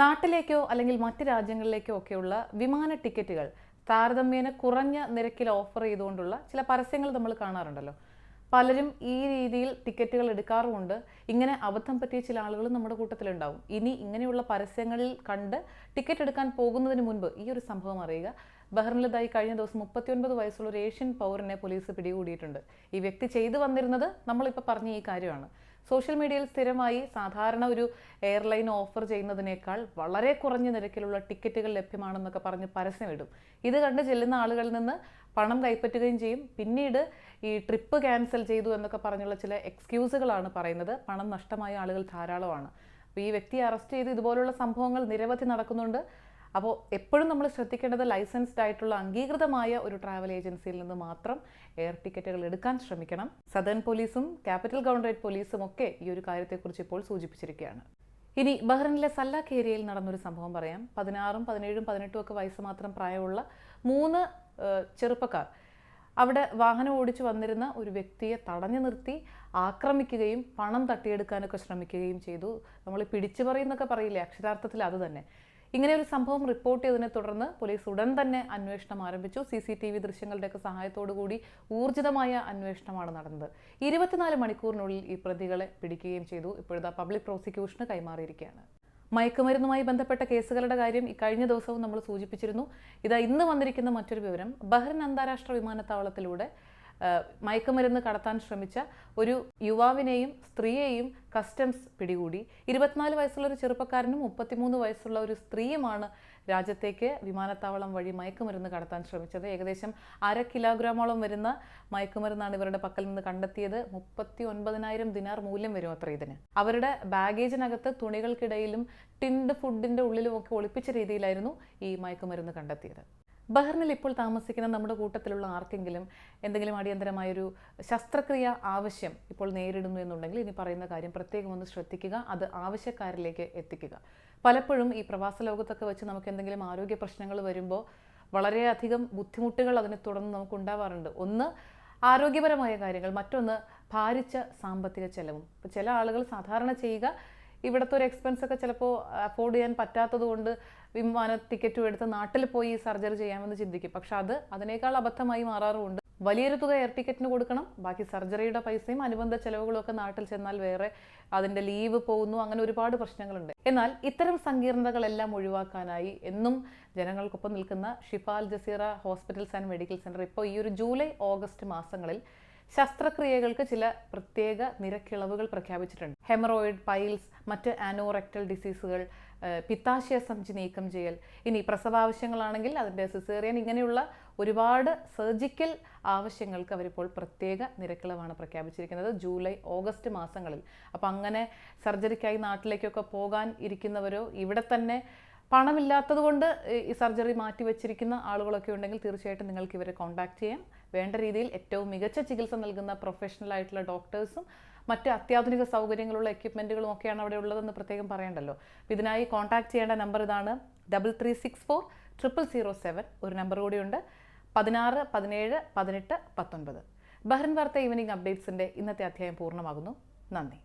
നാട്ടിലേക്കോ അല്ലെങ്കിൽ മറ്റ് രാജ്യങ്ങളിലേക്കോ ഒക്കെയുള്ള വിമാന ടിക്കറ്റുകൾ താരതമ്യേന കുറഞ്ഞ നിരക്കിൽ ഓഫർ ചെയ്തുകൊണ്ടുള്ള ചില പരസ്യങ്ങൾ നമ്മൾ കാണാറുണ്ടല്ലോ. പലരും ഈ രീതിയിൽ ടിക്കറ്റുകൾ എടുക്കാറുമുണ്ട്. ഇങ്ങനെ അബദ്ധം പറ്റിയ ചില ആളുകൾ നമ്മുടെ കൂട്ടത്തിലുണ്ടാവും. ഇനി ഇങ്ങനെയുള്ള പരസ്യങ്ങളിൽ കണ്ട് ടിക്കറ്റ് എടുക്കാൻ പോകുന്നതിന് മുൻപ് ഈ ഒരു സംഭവം അറിയുക. ബഹ്റിനിലതായി കഴിഞ്ഞ ദിവസം മുപ്പത്തിയൊൻപത് വയസ്സുള്ള ഒരു ഏഷ്യൻ പൗരനെ പോലീസ് പിടികൂടിയിട്ടുണ്ട്. ഈ വ്യക്തി ചെയ്തു വന്നിരുന്നത് നമ്മളിപ്പോൾ പറഞ്ഞ ഈ കാര്യമാണ്. സോഷ്യൽ മീഡിയയിൽ സ്ഥിരമായി സാധാരണ ഒരു എയർലൈൻ ഓഫർ ചെയ്യുന്നതിനേക്കാൾ വളരെ കുറഞ്ഞ നിരക്കിലുള്ള ടിക്കറ്റുകൾ ലഭ്യമാണെന്നൊക്കെ പറഞ്ഞ് പരസ്യമിടും. ഇത് കണ്ട് ചെല്ലുന്ന ആളുകളിൽ നിന്ന് പണം കൈപ്പറ്റുകയും ചെയ്യും. പിന്നീട് ഈ ട്രിപ്പ് ക്യാൻസൽ ചെയ്തു എന്നൊക്കെ പറഞ്ഞുള്ള ചില എക്സ്ക്യൂസുകളാണ് പറയുന്നത്. പണം നഷ്ടമായ ആളുകൾ ധാരാളമാണ്. അപ്പോൾ ഈ വ്യക്തിയെ അറസ്റ്റ് ചെയ്ത് ഇതുപോലുള്ള സംഭവങ്ങൾ നിരവധി നടക്കുന്നുണ്ട്. അപ്പോൾ എപ്പോഴും നമ്മൾ ശ്രദ്ധിക്കേണ്ടത് ലൈസൻസ്ഡ് ആയിട്ടുള്ള അംഗീകൃതമായ ഒരു ട്രാവൽ ഏജൻസിയിൽ നിന്ന് മാത്രം എയർ ടിക്കറ്റുകൾ എടുക്കാൻ ശ്രമിക്കണം. സദേൺ പോലീസും ക്യാപിറ്റൽ ഗവർണറേറ്റ് പോലീസും ഒക്കെ ഈ ഒരു കാര്യത്തെക്കുറിച്ച് ഇപ്പോൾ സൂചിപ്പിച്ചിരിക്കുകയാണ്. ഇനി ബഹ്റിനിലെ സല്ലാഖ് ഏരിയയിൽ നടന്നൊരു സംഭവം പറയാം. പതിനാറും പതിനേഴും പതിനെട്ടും ഒക്കെ വയസ്സ് മാത്രം പ്രായമുള്ള മൂന്ന് ചെറുപ്പക്കാർ. അവിടെ വാഹനം ഓടിച്ചു വന്നിരുന്ന ഒരു വ്യക്തിയെ തടഞ്ഞു നിർത്തി ആക്രമിക്കുകയും പണം തട്ടിയെടുക്കാനൊക്കെ ശ്രമിക്കുകയും ചെയ്തു. നമ്മൾ പിടിച്ചു പറയുന്നൊക്കെ പറയില്ലേ? അക്ഷരാർത്ഥത്തിൽ അത് തന്നെ. ഇങ്ങനെ ഒരു സംഭവം റിപ്പോർട്ട് ചെയ്തതിനെ തുടർന്ന് പോലീസ് ഉടൻ തന്നെ അന്വേഷണം ആരംഭിച്ചു. സി സി ടി വി ദൃശ്യങ്ങളുടെയൊക്കെ സഹായത്തോടു കൂടി ഊർജിതമായ അന്വേഷണമാണ് നടന്നത്. ഇരുപത്തിനാല് മണിക്കൂറിനുള്ളിൽ ഈ പ്രതികളെ പിടിക്കുകയും ചെയ്തു. ഇപ്പോഴത്തെ പബ്ലിക് പ്രോസിക്യൂഷന് കൈമാറിയിരിക്കുകയാണ്. മയക്കുമരുന്നുമായി ബന്ധപ്പെട്ട കേസുകളുടെ കാര്യം കഴിഞ്ഞ ദിവസവും നമ്മൾ സൂചിപ്പിച്ചിരുന്നു. ഇതാ ഇന്ന് വന്നിരിക്കുന്ന മറ്റൊരു വിവരം. ബഹ്റിൻ അന്താരാഷ്ട്ര വിമാനത്താവളത്തിലൂടെ മയക്കുമരുന്ന് കടത്താൻ ശ്രമിച്ച ഒരു യുവാവിനെയും സ്ത്രീയെയും കസ്റ്റംസ് പിടികൂടി. ഇരുപത്തിനാല് വയസ്സുള്ള ഒരു ചെറുപ്പക്കാരനും മുപ്പത്തിമൂന്ന് വയസ്സുള്ള ഒരു സ്ത്രീയുമാണ് രാജ്യത്തേക്ക് വിമാനത്താവളം വഴി മയക്കുമരുന്ന് കടത്താൻ ശ്രമിച്ചത്. ഏകദേശം അര കിലോഗ്രാമോളം വരുന്ന മയക്കുമരുന്നാണ് ഇവരുടെ പക്കൽ നിന്ന് കണ്ടെത്തിയത്. മുപ്പത്തി ഒൻപതിനായിരം ദിനാർ മൂല്യം വരും അത്ര ഇതിന്. അവരുടെ ബാഗേജിനകത്ത് തുണികൾക്കിടയിലും ടിൻഡ് ഫുഡിന്റെ ഉള്ളിലുമൊക്കെ ഒളിപ്പിച്ച രീതിയിലായിരുന്നു ഈ മയക്കുമരുന്ന് കണ്ടെത്തിയത്. ബഹ്റിനിൽ ഇപ്പോൾ താമസിക്കുന്ന നമ്മുടെ കൂട്ടത്തിലുള്ള ആർക്കെങ്കിലും എന്തെങ്കിലും അടിയന്തരമായൊരു ശസ്ത്രക്രിയ ആവശ്യം ഇപ്പോൾ നേരിടുന്നു എന്നുണ്ടെങ്കിൽ ഇനി പറയുന്ന കാര്യം പ്രത്യേകം ഒന്ന് ശ്രദ്ധിക്കുക അത് ആവശ്യക്കാരിലേക്ക് എത്തിക്കുക. പലപ്പോഴും ഈ പ്രവാസ ലോകത്തൊക്കെ വെച്ച് നമുക്ക് എന്തെങ്കിലും ആരോഗ്യ പ്രശ്നങ്ങൾ വരുമ്പോൾ വളരെയധികം ബുദ്ധിമുട്ടുകൾ അതിനെ തുടർന്ന് നമുക്ക് ഉണ്ടാവാറുണ്ട്. ഒന്ന് ആരോഗ്യപരമായ കാര്യങ്ങൾ. മറ്റൊന്ന് ഭാരിച്ച സാമ്പത്തിക ചെലവും. ചില ആളുകൾ സാധാരണ ചെയ്യുക ഇവിടുത്തെ ഒരു എക്സ്പെൻസ് ഒക്കെ ചിലപ്പോൾ അഫോർഡ് ചെയ്യാൻ പറ്റാത്തത് കൊണ്ട് വിമാന ടിക്കറ്റും എടുത്ത് നാട്ടിൽ പോയി സർജറി ചെയ്യാമെന്ന് ചിന്തിക്കും. പക്ഷെ അത് അതിനേക്കാൾ അബദ്ധമായി മാറാറുമുണ്ട്. വലിയൊരു തുക എയർ ടിക്കറ്റിന് കൊടുക്കണം. ബാക്കി സർജറിയുടെ പൈസയും അനുബന്ധ ചെലവുകളും ഒക്കെ നാട്ടിൽ ചെന്നാൽ വേറെ അതിന്റെ ലീവ് പോകുന്നു. അങ്ങനെ ഒരുപാട് പ്രശ്നങ്ങളുണ്ട്. എന്നാൽ ഇത്തരം സങ്കീർണതകളെല്ലാം ഒഴിവാക്കാനായി എന്നും ജനങ്ങൾക്കൊപ്പം നിൽക്കുന്ന Shifa al Jazeera hospitals and medical centre ഇപ്പോൾ ഈ ഒരു ജൂലൈ ഓഗസ്റ്റ് മാസങ്ങളിൽ ശസ്ത്രക്രിയകൾക്ക് ചില പ്രത്യേക നിരക്കിളവുകൾ പ്രഖ്യാപിച്ചിട്ടുണ്ട്. ഹെമറോയിഡ് പൈൽസ് മറ്റ് ആനോറെക്ടൽ ഡിസീസുകൾ പിത്താശയ സഞ്ചി നീക്കം ചെയ്യൽ ഇനി പ്രസവാവശ്യങ്ങളാണെങ്കിൽ അതിന്റെ സിസേറിയൻ ഇങ്ങനെയുള്ള ഒരുപാട് സർജിക്കൽ ആവശ്യങ്ങൾക്ക് അവരിപ്പോൾ പ്രത്യേക നിരക്കിളവാണ് പ്രഖ്യാപിച്ചിരിക്കുന്നത് ജൂലൈ ഓഗസ്റ്റ് മാസങ്ങളിൽ. അപ്പോൾ അങ്ങനെ സർജറിക്കായി നാട്ടിലേക്കൊക്കെ പോകാൻ ഇരിക്കുന്നവരോ ഇവിടെ തന്നെ പണമില്ലാത്തത് കൊണ്ട് ഈ സർജറി മാറ്റി വെച്ചിരിക്കുന്ന ആളുകളൊക്കെ ഉണ്ടെങ്കിൽ തീർച്ചയായിട്ടും നിങ്ങൾക്ക് ഇവരെ കോൺടാക്ട് ചെയ്യാം. വേണ്ട രീതിയിൽ ഏറ്റവും മികച്ച ചികിത്സ നൽകുന്ന പ്രൊഫഷണൽ ആയിട്ടുള്ള ഡോക്ടേഴ്സും മറ്റ് അത്യാധുനിക സൗകര്യങ്ങളുള്ള എക്യുപ്മെന്റുകളും ഒക്കെയാണ് അവിടെ ഉള്ളതെന്ന് പ്രത്യേകം പറയണ്ടല്ലോ. ഇതിനായി കോൺടാക്ട് ചെയ്യേണ്ട നമ്പർ ഇതാണ് double three six four triple zero seven ഒരു നമ്പർ കൂടിയുണ്ട്. പതിനാറ് പതിനേഴ് പതിനെട്ട് പത്തൊൻപത്. ബഹ്റിൻ വാർത്ത ഈവനിങ് അപ്ഡേറ്റ്സിന്റെ ഇന്നത്തെ അധ്യായം പൂർണമാകുന്നു. നന്ദി.